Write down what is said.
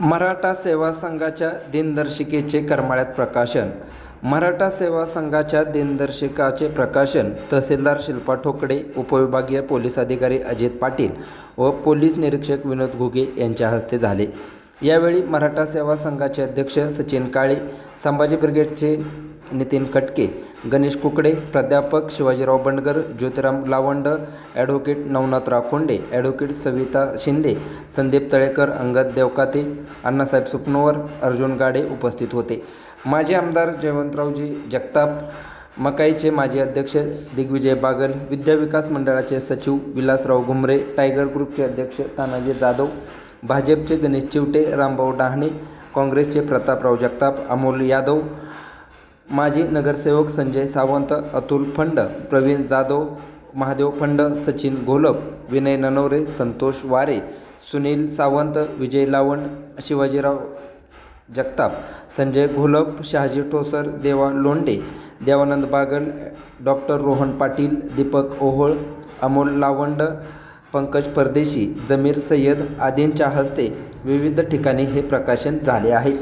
मराठा सेवा संघाच्या दिनदर्शिकेचे करमाळ्यात प्रकाशन. मराठा सेवा संघाच्या दिनदर्शिकाचे प्रकाशन तहसीलदार शिल्पा ठोकडे उपविभागीय पोलीस अधिकारी अजित पाटील व पोलीस निरीक्षक विनोद घुगे यांच्या हस्ते झाले. यावेळी मराठा सेवा संघाचे अध्यक्ष सचिन काळे संभाजी ब्रिगेडचे नितीन कटके गणेश कुकडे प्राध्यापक शिवाजीराव बंडगर ज्योतिराम लावंड ॲडव्होकेट नवनाथ राखोंडे ॲडव्होकेट सविता शिंदे संदीप तळेकर अंगद देवकाते अण्णासाहेब सुपनोवर अर्जुन गाडे उपस्थित होते. माजी आमदार जयवंतरावजी जगताप मकाईचे माजी अध्यक्ष दिग्विजय बागल विद्याविकास मंडळाचे सचिव विलासराव घुमरे टायगर ग्रुपचे अध्यक्ष तानाजी जाधव भाजपचे गणेश चिवटे रामभाऊ डहाणे काँग्रेसचे प्रतापराव जगताप अमोल यादव माजी नगरसेवक संजय सावंत अतुल फंड प्रवीण जाधव महादेव फंड सचिन घोलप विनय ननवरे संतोष वारे सुनील सावंत विजय लावण शिवाजीराव जगताप संजय घोलप शहाजी ठोसर देवा लोंडे देवानंद बागल डॉक्टर रोहन पाटील दीपक ओहोळ अमोल लावंड पंकज परदेशी जमीर सय्यद आदींच्या हस्ते विविध ठिकाणी हे प्रकाशन झाले आहे.